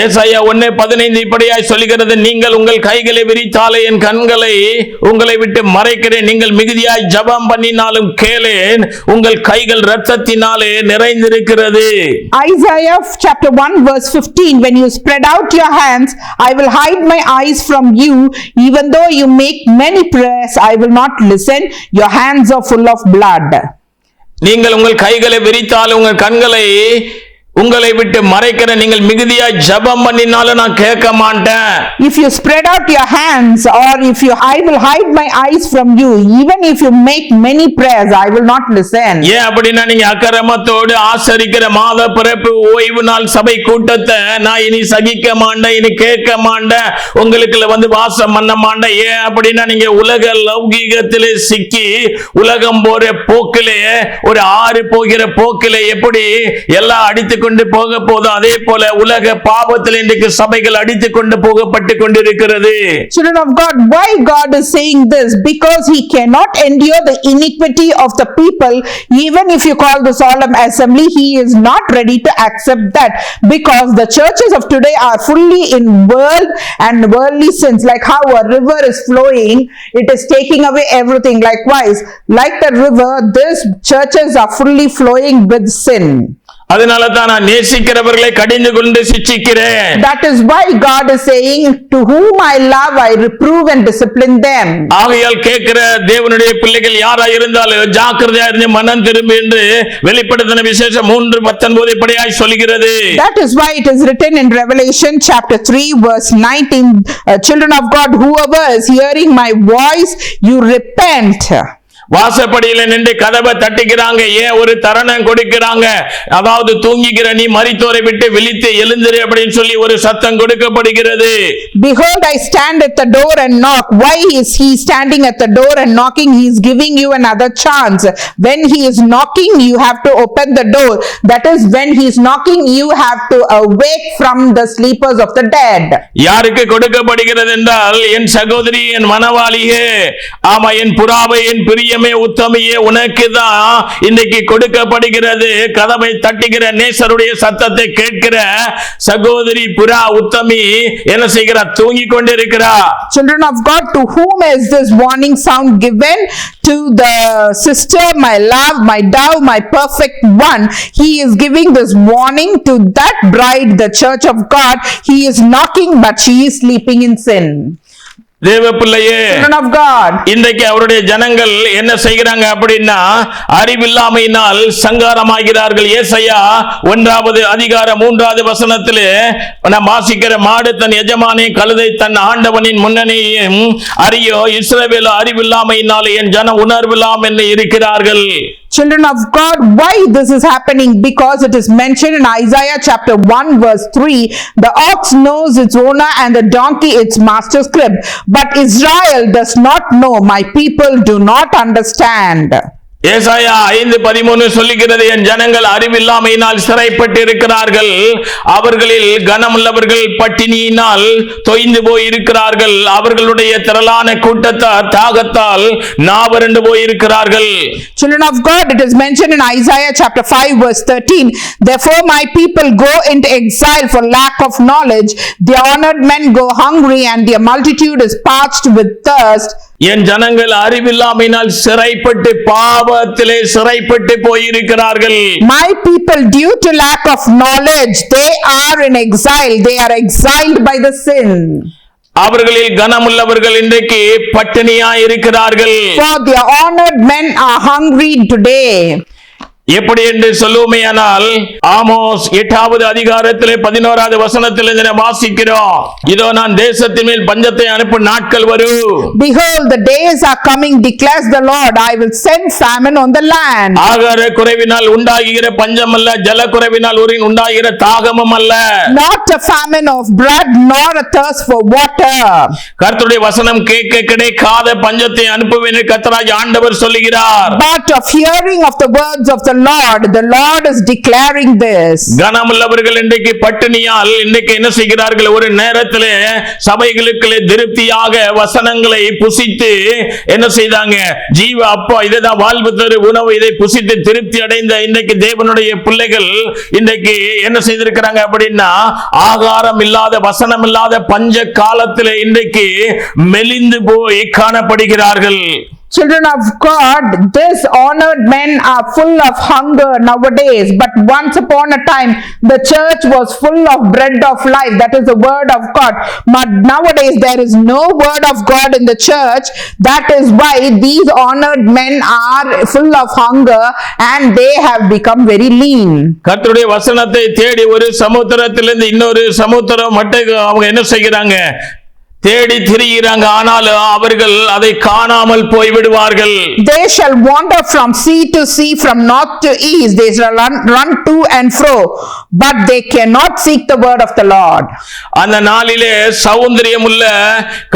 ஏசாயா ஒன்னே பதினைந்து இப்படியாய் சொல்லுகிறது நீங்கள் உங்கள் கைகளை விரித்தாலே என் கண்களை உங்களை விட்டு மறைக்கிறேன் நீங்கள் மிகுதியாய் ஜெபம் பண்ணினாலும் கேளேன் உங்கள் கைகள் இரத்தத்தினாலே நிறைந்திருக்கிறது Isaiah chapter 1 verse 15 When you spread out your hands, I will hide my eyes from you. Even though you make many prayers, I will not listen. Your hands are full of blood. நீங்கள் உங்கள் கைகளை விரித்தாலும் உங்கள் கண்களை உங்களை விட்டு மறைக்கிற நீங்கள் மிகுதியாய் ஜெபம் பண்ணினாலும் நான் கேட்க மாட்டேன் If you spread out your hands, or if you, I will hide my eyes from you. Even if you make many prayers, I will not listen. ஏன் அப்படின்னா நீங்க அக்கிரமத்தோடு ஆசரிக்கிற மாத பிறப்பு ஓய்வு நாள் சபை கூட்டத்தை நான் இனி சகிக்க மாட்டேன் இனி கேட்க மாட்டேன் உங்களுக்குள்ள வந்து வாசம் பண்ண மாட்டேன் ஏன் அப்படின்னா நீங்க உலக லௌகீகத்திலே சிக்கி உலகம் போற போக்கிலே ஒரு ஆறு போகிற போக்கிலே எப்படி எல்லாம் அடித்து கொண்டு போக போதோ அதே போல உலக பாவத்தில் இன்றைக்கு சபைகள் அடித்து கொண்டு போகப்பட்டு கொண்டிருக்கிறது Children of God, why God is saying this? Because He cannot endure the iniquity of the people, even if you call the solemn assembly, He is not ready to accept that. Because the churches of today are fully in world and worldly sins, like how a river is flowing, it is taking away everything. Likewise, like the river, these churches are fully flowing with sin. அதனால தான் நான் நேசிக்கிறவர்களை கடிந்து கொண்டு சிச்சிக்கிறேன் That is why God is saying, To whom I love, I reprove and discipline them. ஆகையால் கேட்கிற தேவனுடைய பிள்ளைகள் யாரா இருந்தாலும் ஜாக்கிரதையா இருந்து மனம் திரும்பி என்று வெளிப்படுத்தின விசேஷம் மூன்று பத்தொன்பது இப்படியாய் சொல்கிறது That is why it is written in Revelation chapter 3 verse 19, uh, children of God, whoever is hearing my voice, you repent. வாசப்படியில நின்று கதவை தட்டிக்கிறாங்க ஏன் ஒரு தருணம் கொடுக்கிறாங்க அதாவது தூங்கிக்கிற நீ மரித்தோரை விட்டு விழித்து எழுந்திரு அப்படின்னு சொல்லி ஒரு சத்தம் கொடுக்கப்படுகிறது Behold, I stand at the door and knock. Why is he standing at the door and knocking? He is giving you another chance. When he is knocking, you have to open the door. That is when he is knocking, you have to awake from the sleepers of the dead. யாருக்கு கொடுக்கப்படுகிறது என்றால் என் சகோதரி என் மனவாளியே ஆமா என் புறாவை என் பிரியமே உத்தமையே உனக்கு தான் இன்னைக்கு கொடுக்கப்படுகிறது கதவை தட்டுகிற நேசருடைய சத்தத்தை கேட்கிற சகோதரி புறா உத்தமி என்ன செய்கிறா தூங்கி கொண்டிருக்கிறா Children of God, to whom is this warning sound given? To the sister, my love, my dove, my perfect one. He is giving this warning to that bride, the church of God. He is knocking, but she is sleeping in sin. தேவ பிள்ளையே Children of God. இன்றைக்கு அவருடைய ஜனங்கள் என்ன செய்கிறாங்க அப்படின்னா அறிவில்லாமையினால் சங்காரமாகிறார்கள் ஏசையா ஒன்றாவது அதிகாரம் மூன்றாவது வசனத்திலே நாம் வாசிக்கிற மாடு தன் எஜமானை கழுதை தன் ஆண்டவனின் முன்னணியும் அறியோ இஸ்ரவேல அறிவில்லாமையினாலே என் ஜன உணர்வில்லாம் இருக்கிறார்கள் Children of God, why this is happening? Because it is mentioned in Isaiah chapter 1 verse 3, the ox knows its owner and the donkey its master's crib. But Israel does not know, my people do not understand. ஏசாயா ஐந்து பதிமூணு சொல்லுகிறது என் ஜனங்கள் அறிவில்லாமையினால் சிறைப்பட்டு இருக்கிறார்கள் அவர்களில் கனமுள்ளவர்கள் பட்டினியினால் தொய்ந்து போய் இருக்கிறார்கள் அவர்களுடைய திரளான கூட்டத்தார் தாகத்தால் நாவரண்டு போய் இருக்கிறார்கள் Children of God, it is mentioned in Isaiah chapter 5 verse 13, therefore my people go into exile for lack of knowledge, the honored men go hungry and their multitude is parched with thirst. என் ஜனங்கள் அறிவில்லாமையினால் சிறைப்பட்டு பாவத்திலே சிறைப்பட்டு போயிருக்கிறார்கள் My people, due to lack of knowledge, they are in exile. They are exiled by the sin. அவர்களில் கனமுள்ளவர்கள் இன்றைக்கு பட்டினியா இருக்கிறார்கள் For their honored men are hungry today. எப்படி என்று சொல்லுவோமேயானால் ஆமோஸ் எட்டாவது அதிகாரத்திலே பதினோராவது வசனத்தில் இதனை வாசிக்கிறோம் இதோ நான் தேசத்தின் மேல் பஞ்சத்தை அனுப்பும் நாட்கள் வரும் Behold, the days are coming, declares the Lord. I will send famine on the land. ஆகார குறைவினால் உண்டாகிற பஞ்சம் அல்ல ஜல குறைவினால் ஒரு உண்டாகிற தாகமும் அல்ல Not a famine of blood, nor a thirst for water. கர்த்தருடைய வசனம் கேட்க கிடைக்காத பஞ்சத்தை அனுப்புவேன் என்று கர்த்தராஜ் ஆண்டவர் சொல்லுகிறார் But of hearing of the words of the the Lord. The Lord is declaring this. கனமுள்ளவர்கள் இன்றைக்கு பட்டினியால் இன்றைக்கு என்ன செய்கிறார்கள் ஒரு நேரத்தில் சபைகளுக்குள்ளே திருப்தியாக வசனங்களை புசித்து என்ன செய்தாங்க ஜீவ அப்பா இதுதான் வாழ்வு தரு உணவு இதை புசித்து திருப்தி அடைந்த இன்றைக்கு தேவனுடைய பிள்ளைகள் இன்றைக்கு என்ன செய்திருக்கிறாங்க அப்படின்னா ஆகாரம் இல்லாத வசனம் இல்லாத பஞ்ச காலத்தில் இன்றைக்கு மெலிந்து போய் காணப்படுகிறார்கள் Children of God, this honored men are full of hunger nowadays. But once upon a time, the church was full of bread of life. That is the word of God. But nowadays, there is no word of God in the church. That is why these honored men are full of hunger and they have become very lean. கர்த்தருடைய வசனத்தை தேடி ஒரு சமுத்திரத்திலிருந்து இன்னொரு சமுத்திரம் மட்டும் அவங்க என்ன செய்கிறாங்க தேடி திரிகிறாங்க ஆனாலும் அவர்கள் அதை காணாமல் போய் விடுவார்கள் They shall wander from sea to sea, from north to east. They shall run, run to and fro, but they cannot seek the word of the Lord. அந்த நாளிலே சௌந்தரியமுள்ள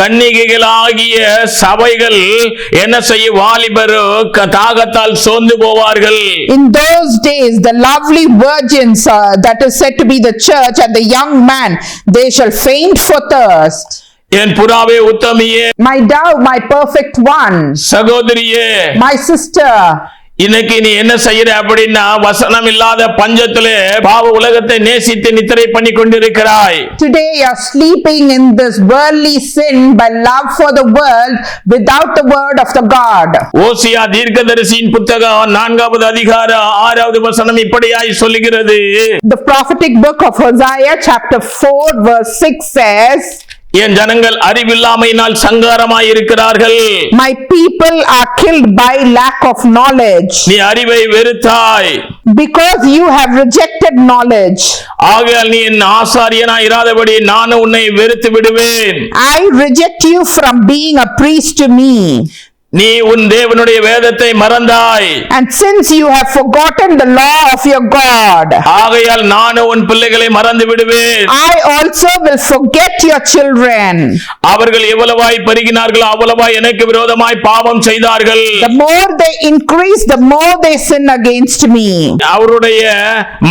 கன்னிகைகளாகிய சபைகள் என்ன செய்ய வாலிபரோ தாகத்தால் சோர்ந்து போவார்கள் In those days, the lovely virgins uh, that is said to be the church and the young man, they shall faint for thirst. என் புறாவே உத்தமியே My dove, my perfect one, சகோதரியே my sister, இன்னைக்கு நீ என்ன செய்யற அப்படின்னா வசனம் இல்லாத பஞ்சத்திலே பாவ உலகத்தை நேசித்து நித்திரை பண்ணி கொண்டிருக்கிறாய் today you're sleeping in this worldly sin by love for the world without the word of the God. Hosea தீர்க்கதரிசியின் புத்தகம் நான்காவது அதிகார ஆறாவது வசனம் இப்படியாய் சொல்லுகிறது The prophetic book of Hosea, chapter 4, verse 6 says, என் ஜனங்கள் அறிவில்லாமையினால் சங்காரமாய் இருக்கிறார்கள் My people are killed by lack of knowledge. நீ அறிவை வெறுத்தாய் Because you have rejected knowledge, ஆகையால் நீ என் ஆசாரியனாய் இராதபடி நான் உன்னை வெறுத்து விடுவேன் I reject you from being a priest to me. நீ உன் தேவனுடைய வேதத்தை மறந்தாய் And since you have forgotten the law of your God, ஆகையால் நானும் உன் பிள்ளைகளை மறந்து விடுவேன் I also will forget your children. அவர்கள் எவ்வளவாய் பெருகினார்களோ அவ்வளவாய் எனக்கு விரோதமாய் பாவம் செய்தார்கள் The more they increase, the more they sin against me. அவருடைய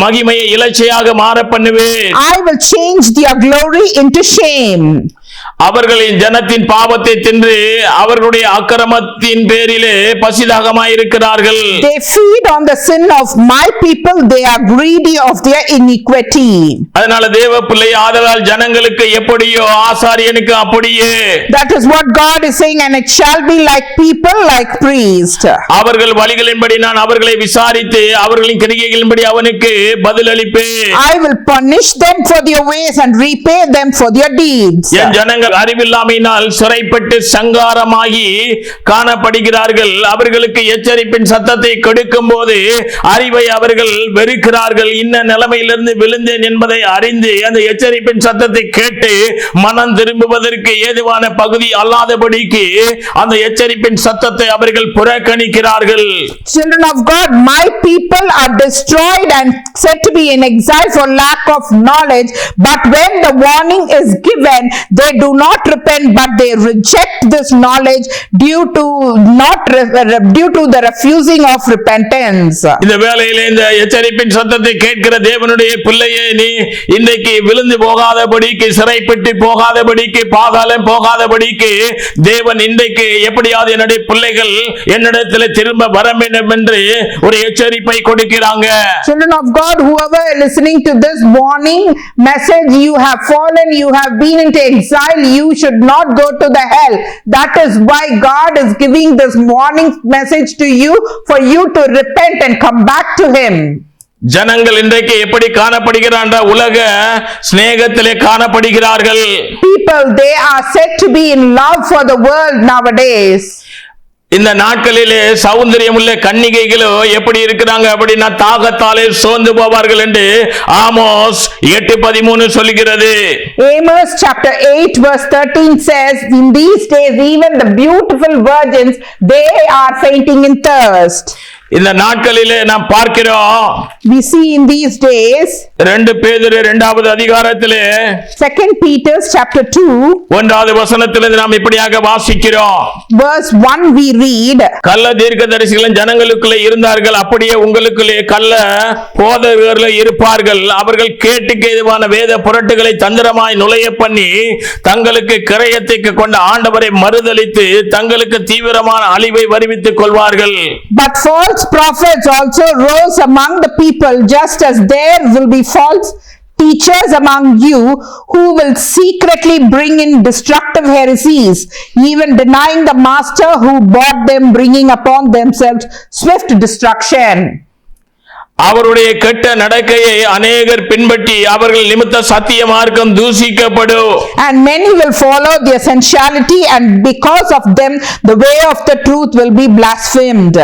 மகிமையை இலச்சையாக மாற பண்ணுவேன் I will change their glory into shame. அவர்களின் ஜனத்தின் பாவத்தை தின்று அவர்களுடைய அக்கிரமத்தின் பேரிலே பசிதாகமாய் இருக்கிறார்கள் They feed on the sin of my people, they are greedy of their iniquity. அதனால தேவ பிள்ளை ஆதலால் ஜனங்களுக்கு எப்படியோ ஆசாரியனுக்கு அப்படியே That is what God is saying, and it shall be like people, like priest. அவர்கள் வழிகளின்படி நான் அவர்களை விசாரித்து அவர்களின் கிரிகைகளின்படி அவனுக்கு பதிலளிப்பேன் I will punish them for their ways and repay them for their deeds. என் ஜனங்கள் அறிவில்லாமையினால் சிறைப்பட்டு சங்காரமாகி காணப்படுகிறார்கள். அவர்களுக்கு எச்சரிப்பின் சத்தத்தை கொடுக்கும் போது அறிவை அவர்கள் வெறுக்கிறார்கள். இன்ன நிலைமையிலிருந்து விழுந்தேன் என்பதை அறிந்து அந்த எச்சரிப்பின் சத்தத்தை கேட்டு மனம் திரும்புவதற்கு ஏதுவான பகுதி அல்லாதபடிக்கு அந்த எச்சரிப்பின் சத்தத்தை அவர்கள் புறக்கணிக்கிறார்கள். Children of God, my people are destroyed and said to be in exile for lack of knowledge. But when the warning is given, they do not repent, but they reject this knowledge due to not due to the refusing of repentance. இந்த வேளையில இந்த எச்சரிப்பின் சத்தத்தை கேட்கிற தேவனுடைய பிள்ளையே நீ இன்றைக்கு விழுந்து போகாதபடிக்கு சிறைப்பட்டு போகாதபடிக்கு பாதாளம் போகாதபடிக்கு தேவன் இன்றைக்கு எப்படியாவது என்னுடைய பிள்ளைகள் என்னிடத்தில் திரும்ப வர வேண்டும் என்று ஒரு எச்சரிப்பை கொடுக்கிறாங்க Children of God, whoever listening to this warning message, you have fallen, you have been into exile, you should not go to the hell. That is why God is giving this warning message to you for you to repent and come back to Him. ஜனங்கள் இன்றைக்கு எப்படி காணப்படுகிறான்ற உலக சிநேகத்திலே காணப்படுகிறார்கள் People, they are said to be in love for the world nowadays. இந்த நாட்களிலே சௌந்தரியமுள்ள கன்னிகைகளோ எப்படி இருக்கிறாங்க அப்படின்னா தாகத்தாலே சோர்ந்து போவார்கள் என்று ஆமோஸ் எட்டு பதிமூணு சொல்லுகிறது Amos chapter 8 verse 13 says, In these days even the beautiful virgins, they are fainting in thirst. இந்த நாட்களிலே நாம் பார்க்கிறோம். We see in these days, ரெண்டு பேதுரு இரண்டாவது அதிகாரத்திலே Second Peter chapter 2, ஒன்றாவது வசனத்திலிருந்து நாம் இப்படியாக வாசிக்கிறோம். verse 1 we read, கள்ள தீர்க்கதரிசிகளும் ஜனங்களுக்குள்ளே இருந்தார்கள். அப்படியே உங்களுக்குள்ளே கள்ள போதகர்கள் இருப்பார்கள். அவர்கள் கேட்டுக்கு எதுவான வேத புரட்டுகளை தந்திரமாய் நுழைய பண்ணி தங்களுக்கு கிரயத்தைக்கு கொண்ட ஆண்டவரை மறுதலித்து தங்களுக்கு தீவிரமான அழிவை வருவித்துக் கொள்வார்கள். But false prophets also rose among the people, just as there will be false teachers among you who will secretly bring in destructive heresies, even denying the master who bought them, bringing upon themselves swift destruction. அவருடைய கெட்ட நடக்கையை அநேகர் பின்பற்றி அவர்கள் நிமித்த சத்திய மார்க்கம் தூசிக்கப்படும் And many will follow their sensuality, and because of them, the way of the truth will be blasphemed.